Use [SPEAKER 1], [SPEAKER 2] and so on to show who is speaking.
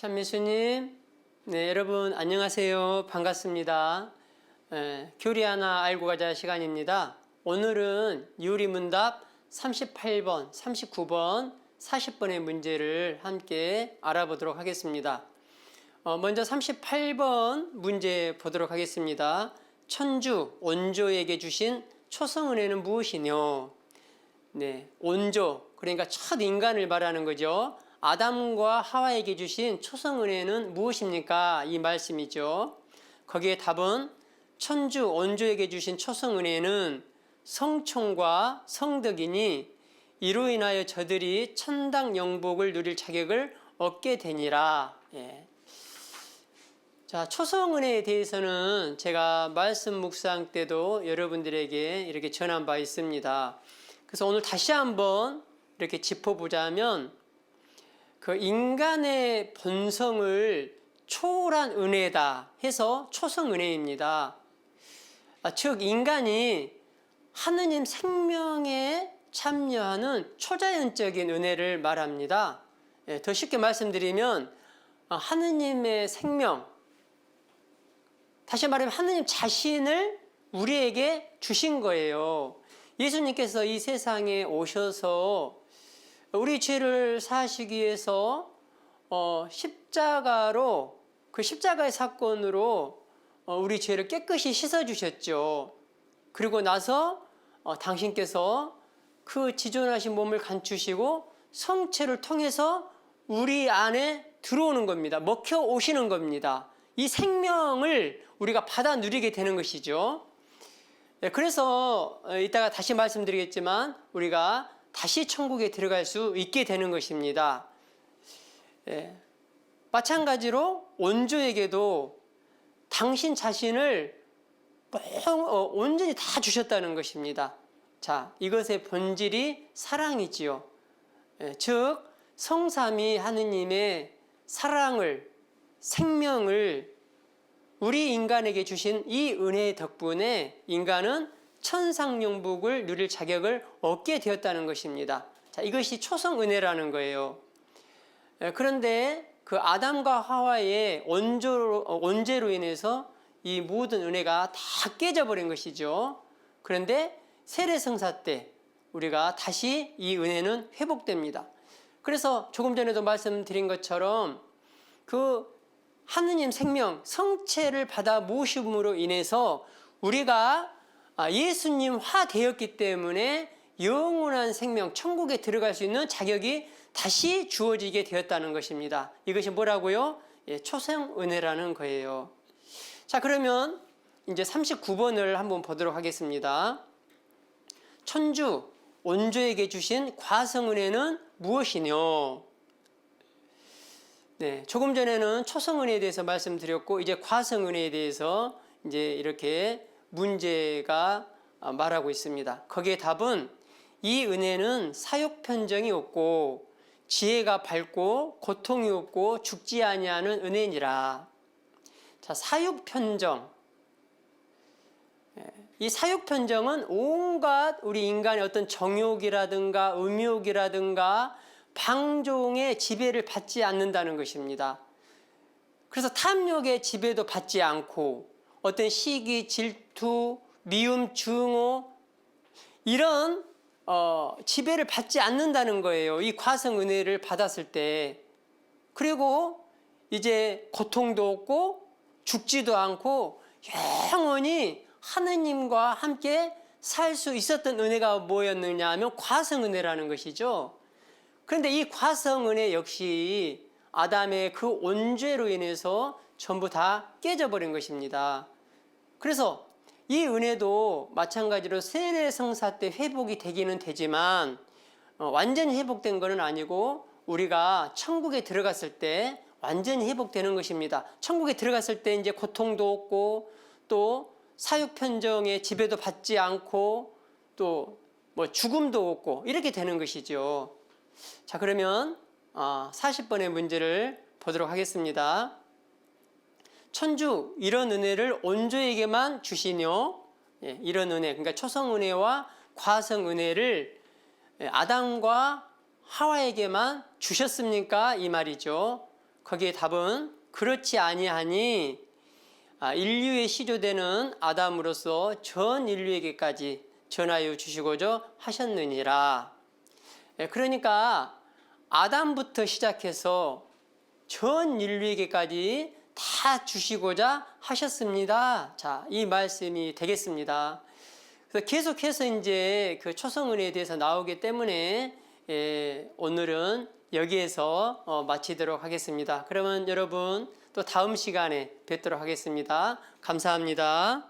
[SPEAKER 1] 참미수님, 네 여러분 안녕하세요. 반갑습니다. 에, 교리 하나 알고 가자 시간입니다. 오늘은 유리문답 38번, 39번, 40번의 문제를 함께 알아보도록 하겠습니다. 어, 먼저 38번 문제 보도록 하겠습니다. 천주 온조에게 주신 초성은혜는 무엇이뇨? 네, 온조 그러니까 첫 인간을 말하는 거죠. 아담과 하와에게 주신 초성 은혜는 무엇입니까? 이 말씀이죠. 거기에 답은 천주 온조에게 주신 초성 은혜는 성총과 성덕이니 이로 인하여 저들이 천당 영복을 누릴 자격을 얻게 되니라. 예. 자, 초성은혜에 대해서는 제가 말씀 묵상 때도 여러분들에게 이렇게 전한 바 있습니다. 그래서 오늘 다시 한번 이렇게 짚어보자면 그 인간의 본성을 초월한 은혜다 해서 초성 은혜입니다. 아, 즉 인간이 하느님 생명에 참여하는 초자연적인 은혜를 말합니다. 예, 더 쉽게 말씀드리면 아, 하느님의 생명, 다시 말하면 하느님 자신을 우리에게 주신 거예요. 예수님께서 이 세상에 오셔서 우리 죄를 사하시기 위해서 어, 십자가로 그 십자가의 사건으로 어, 우리 죄를 깨끗이 씻어 주셨죠. 그리고 나서 어, 당신께서 그 지존하신 몸을 감추시고 성체를 통해서 우리 안에 들어오는 겁니다. 먹혀 오시는 겁니다. 이 생명을 우리가 받아 누리게 되는 것이죠. 예, 그래서 어, 이따가 다시 말씀드리겠지만 우리가 다시 천국에 들어갈 수 있게 되는 것입니다. 예, 마찬가지로 온조에게도 당신 자신을 뻥, 어, 온전히 다 주셨다는 것입니다. 자, 이것의 본질이 사랑이지요. 예, 즉 성삼위 하느님의 사랑을 생명을 우리 인간에게 주신 이 은혜 덕분에 인간은 천상용복을 누릴 자격을 얻게 되었다는 것입니다. 자, 이것이 초성 은혜라는 거예요. 예, 그런데 그 아담과 하와의 원조로, 어, 원죄로 인해서 이 모든 은혜가 다 깨져버린 것이죠. 그런데 세례성사 때 우리가 다시 이 은혜는 회복됩니다. 그래서 조금 전에도 말씀드린 것처럼 그 하느님 생명 성체를 받아 모심으로 인해서 우리가 아, 예수님 화 되었기 때문에 영원한 생명 천국에 들어갈 수 있는 자격이 다시 주어지게 되었다는 것입니다. 이것이 뭐라고요? 예, 초생 은혜라는 거예요. 자, 그러면 이제 39번을 한번 보도록 하겠습니다. 천주 온조에게 주신 과성은혜는 무엇이뇨? 네, 조금 전에는 초성은혜에 대해서 말씀드렸고 이제 과성은혜에 대해서 이제 이렇게 문제가 말하고 있습니다. 거기에 답은 이 은혜는 사욕 편정이 없고 지혜가 밝고 고통이 없고 죽지 아니하는 은혜니라. 자, 사욕 편정. 예, 이 사욕 편정은 온갖 우리 인간의 어떤 정욕이라든가 음욕이라든가 방종의 지배를 받지 않는다는 것입니다. 그래서 탐욕의 지배도 받지 않고 어떤 시기, 질투, 미움, 증오 이런 어, 지배를 받지 않는다는 거예요. 이 과성 은혜를 받았을 때 그리고 이제 고통도 없고 죽지도 않고 영원히 하느님과 함께 살 수 있었던 은혜가 뭐였느냐 하면 과성 은혜라는 것이죠. 그런데 이 과성 은혜 역시 아담의 그 온죄로 인해서 전부 다 깨져버린 것입니다. 그래서 이 은혜도 마찬가지로 세례 성사 때 회복이 되기는 되지만 어, 완전히 회복된 것은 아니고 우리가 천국에 들어갔을 때 완전히 회복되는 것입니다. 천국에 들어갔을 때 이제 고통도 없고 또 사육 편정의 지배도 받지 않고 또 뭐 죽음도 없고 이렇게 되는 것이죠. 자, 그러면 40번의 문제를 보도록 하겠습니다. 천주 이런 은혜를 온조에게만 주시뇨? 예, 이런 은혜, 그러니까 초성 은혜와 과성 은혜를 예, 아담과 하와에게만 주셨습니까? 이 말이죠. 거기에 답은 그렇지 아니하니 아, 인류의 시조되는 아담으로서 전 인류에게까지 전하여 주시고자 하셨느니라. 예, 그러니까 아담부터 시작해서 전 인류에게까지 다 주시고자 하셨습니다. 자, 이 말씀이 되겠습니다. 그래서 계속해서 이제 그 초성은혜에 대해서 나오기 때문에 예, 오늘은 여기에서 어, 마치도록 하겠습니다. 그러면 여러분 또 다음 시간에 뵙도록 하겠습니다. 감사합니다.